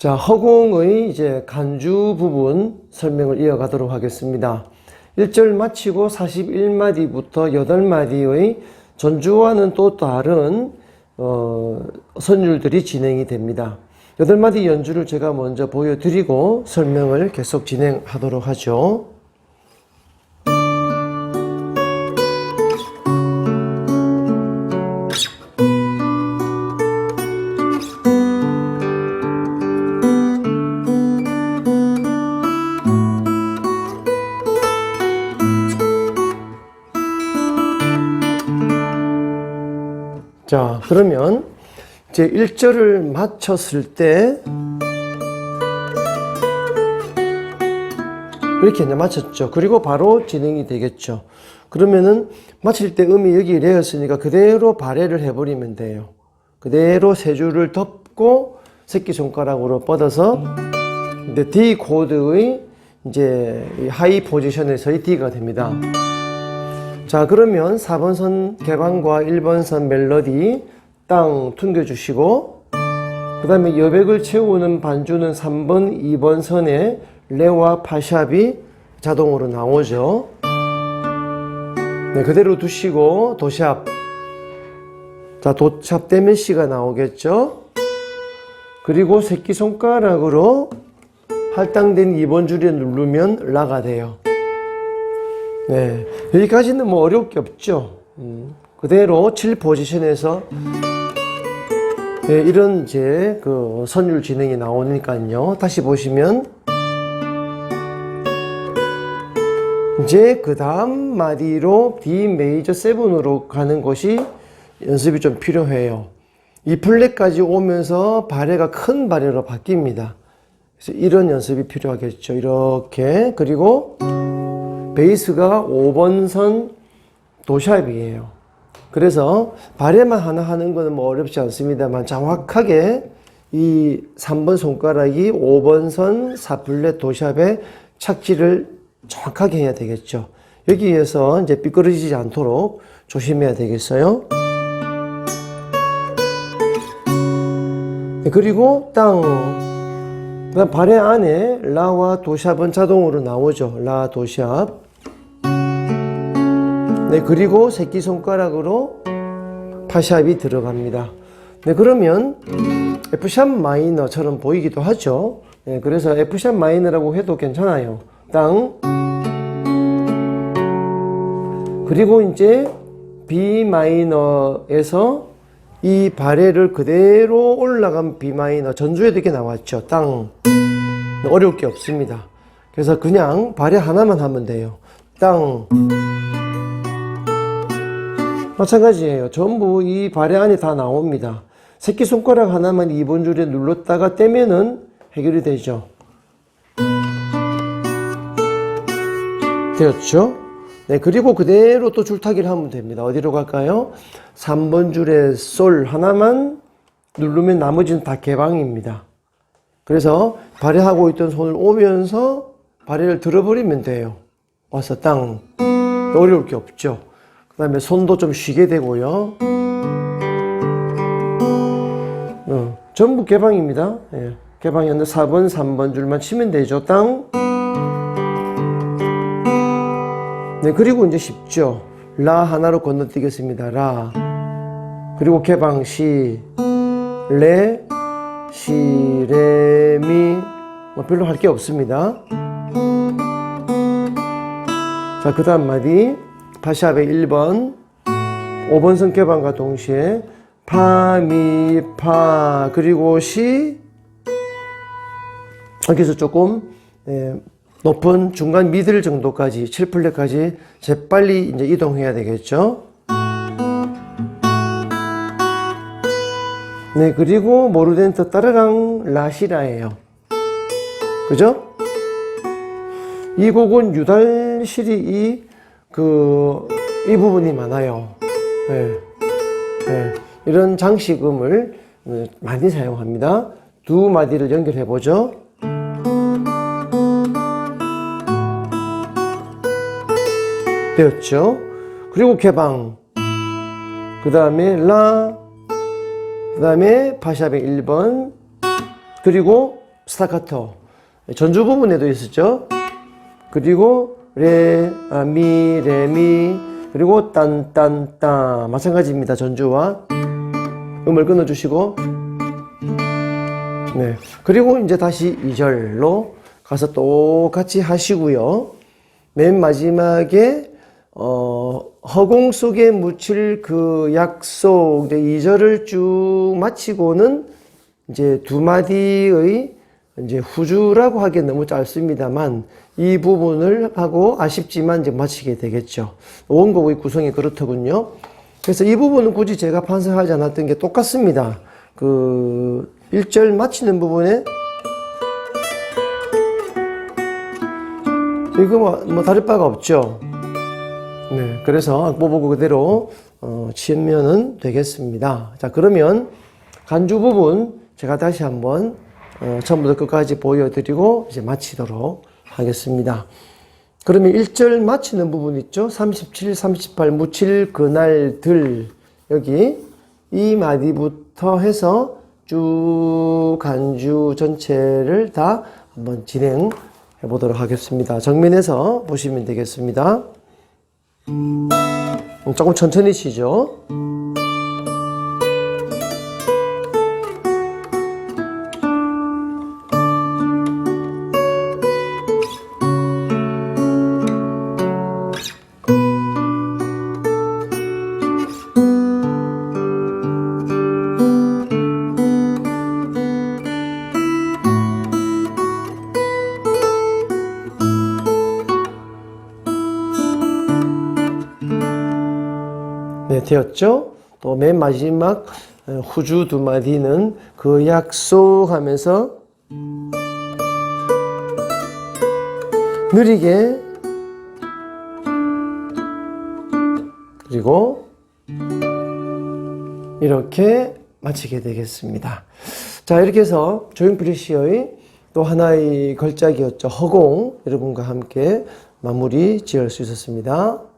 자, 허공의 이제 간주 부분 설명을 이어가도록 하겠습니다. 1절 마치고 41마디부터 8마디의 전주와는 또 다른 어, 선율들이 진행이 됩니다. 8마디 연주를 제가 먼저 보여드리고 설명을 계속 진행하도록 하죠. 자, 그러면 이제 1절을 마쳤을 때 이렇게 이제 마쳤죠. 그리고 바로 진행이 되겠죠. 그러면은 마칠 때 음이 여기 레였으니까 그대로 발해를 해버리면 돼요. 그대로 세 줄을 덮고 새끼손가락으로 뻗어서 D 코드의 이제 이 하이 포지션에서의 D가 됩니다. 자 그러면 4번 선 개방과 1번 선 멜로디 땅 퉁겨주시고 그 다음에 여백을 채우는 반주는 3번 2번 선에 레와 파샵이 자동으로 나오죠. 네 그대로 두시고 도샵. 자 도샵 데메시가 나오겠죠? 그리고 새끼손가락으로 할당된 2번 줄에 누르면 라가 돼요 네, 여기까지는 뭐 어려울 게 없죠. 음, 그대로 7 포지션에서 네, 이런 이제 그 선율 진행이 나오니까요. 다시 보시면 이제 그 다음 마디로 D 메이저 7으로 가는 것이 연습이 좀 필요해요. 이 플랫까지 오면서 발해가 큰 발해로 바뀝니다. 그래서 이런 연습이 필요하겠죠. 이렇게 그리고 베이스가 5번 선 도샵이에요. 그래서 발에만 하나 하는 거는 뭐 어렵지 않습니다만 정확하게 이 3번 손가락이 5번 선 4플랫 도샵에 착지를 정확하게 해야 되겠죠. 여기에서 이제 삐끄러지지 않도록 조심해야 되겠어요. 네, 그리고 땅. 그다음 발의 안에 라와 도샵은 자동으로 나오죠. 라 도샵. 네, 그리고 새끼 손가락으로 파샵이 들어갑니다. 네, 그러면 F샵 마이너처럼 보이기도 하죠. 네, 그래서 F샵 마이너라고 해도 괜찮아요. 땅. 그리고 이제 B 마이너에서 이 발해를 그대로 올라간 B 마이너 전주에도 이렇게 나왔죠. 땅. 어려울 게 없습니다. 그래서 그냥 발해 하나만 하면 돼요. 땅. 마찬가지예요. 전부 이 발해 안에 다 나옵니다. 새끼손가락 하나만 2번 줄에 눌렀다가 떼면은 해결이 되죠. 되었죠? 네, 그리고 그대로 또 줄타기를 하면 됩니다. 어디로 갈까요? 3번 줄에 솔 하나만 누르면 나머지는 다 개방입니다. 그래서 발해하고 있던 손을 오면서 발해를 들어버리면 돼요. 와서 땅. 어려울 게 없죠. 그 다음에 손도 좀 쉬게 되고요. 어, 전부 개방입니다. 예, 개방이었는데 4번, 3번 줄만 치면 되죠. 땅. 네, 그리고 이제 쉽죠. 라 하나로 건너뛰겠습니다. 라. 그리고 개방 시, 레, 시, 레, 미. 뭐 별로 할 게 없습니다. 자, 그 다음 마디. 파샵의 1번. 5번 선 개방과 동시에 파, 미, 파, 그리고 시. 여기서 조금, 예, 높은 중간 미들 정도까지 7플랫까지 재빨리 이제 이동해야 되겠죠. 네, 그리고 모르덴트 따르랑 라시라예요. 그죠? 이 곡은 유달실이 이, 그, 이 부분이 많아요. 네. 네. 이런 장식음을 많이 사용합니다. 두 마디를 연결해 보죠. 되었죠. 그리고 개방. 그 다음에 라. 그 다음에 파샵의 1번. 그리고 스타카토. 전주 부분에도 있었죠. 그리고 레, 아, 미, 레, 미, 그리고 딴, 딴, 따. 마찬가지입니다. 전주와. 음을 끊어주시고. 네. 그리고 이제 다시 2절로 가서 똑같이 하시고요. 맨 마지막에, 어, 허공 속에 묻힐 그 약속, 이제 2절을 쭉 마치고는 이제 두 마디의 이제 후주라고 하기엔 너무 짧습니다만 이 부분을 하고 아쉽지만 이제 마치게 되겠죠. 원곡의 구성이 그렇더군요. 그래서 이 부분은 굳이 제가 판사하지 않았던 게 똑같습니다. 그 1절 마치는 부분에 이거 뭐, 뭐 다를 바가 없죠. 네, 그래서 악보보고 그대로 어, 치면은 되겠습니다. 자, 그러면 간주 부분 제가 다시 한번 어, 처음부터 끝까지 보여드리고 이제 마치도록 하겠습니다. 그러면 1절 마치는 부분 있죠? 37, 38, 무칠 그날들 여기 이 마디부터 해서 쭉 간주 전체를 다 한번 진행해 보도록 하겠습니다. 정면에서 보시면 되겠습니다. 음, 조금 천천히 치죠. 되었죠? 또 맨 마지막 어, 후주 두 마디는 그 약속하면서 느리게 그리고 이렇게 마치게 되겠습니다. 자, 이렇게 해서 조용 프리시어의 또 하나의 걸작이었죠. 허공 여러분과 함께 마무리 지을 수 있었습니다.